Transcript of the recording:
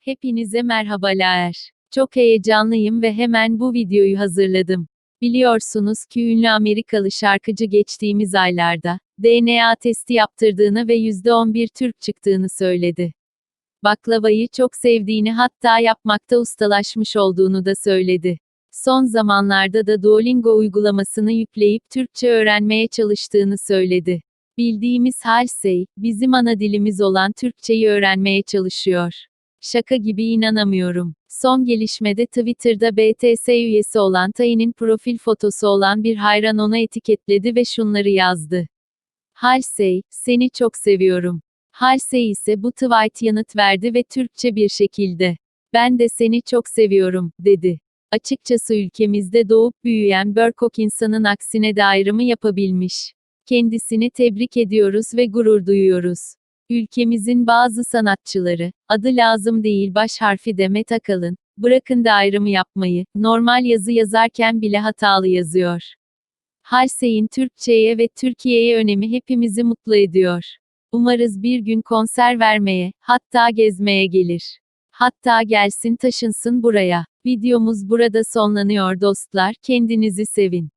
Hepinize merhabalar. Çok heyecanlıyım ve hemen bu videoyu hazırladım. Biliyorsunuz ki ünlü Amerikalı şarkıcı geçtiğimiz aylarda DNA testi yaptırdığını ve %11 Türk çıktığını söyledi. Baklavayı çok sevdiğini hatta yapmakta ustalaşmış olduğunu da söyledi. Son zamanlarda da Duolingo uygulamasını yükleyip Türkçe öğrenmeye çalıştığını söyledi. Bildiğimiz Halsey, bizim ana dilimiz olan Türkçeyi öğrenmeye çalışıyor. Şaka gibi inanamıyorum. Son gelişmede Twitter'da BTS üyesi olan Tayi'nin profil fotosu olan bir hayran ona etiketledi ve şunları yazdı. Halsey, seni çok seviyorum. Halsey ise bu tweet yanıt verdi ve Türkçe bir şekilde. Ben de seni çok seviyorum, dedi. Açıkçası ülkemizde doğup büyüyen Burkok insanın aksine de ayrımı yapabilmiş. Kendisini tebrik ediyoruz ve gurur duyuyoruz. Ülkemizin bazı sanatçıları, adı lazım değil baş harfi Demet Akalın, bırakın da ayrımı yapmayı, normal yazı yazarken bile hatalı yazıyor. Halsey'in Türkçe'ye ve Türkiye'ye önemi hepimizi mutlu ediyor. Umarız bir gün konser vermeye, hatta gezmeye gelir. Hatta gelsin taşınsın buraya. Videomuz burada sonlanıyor dostlar, kendinizi sevin.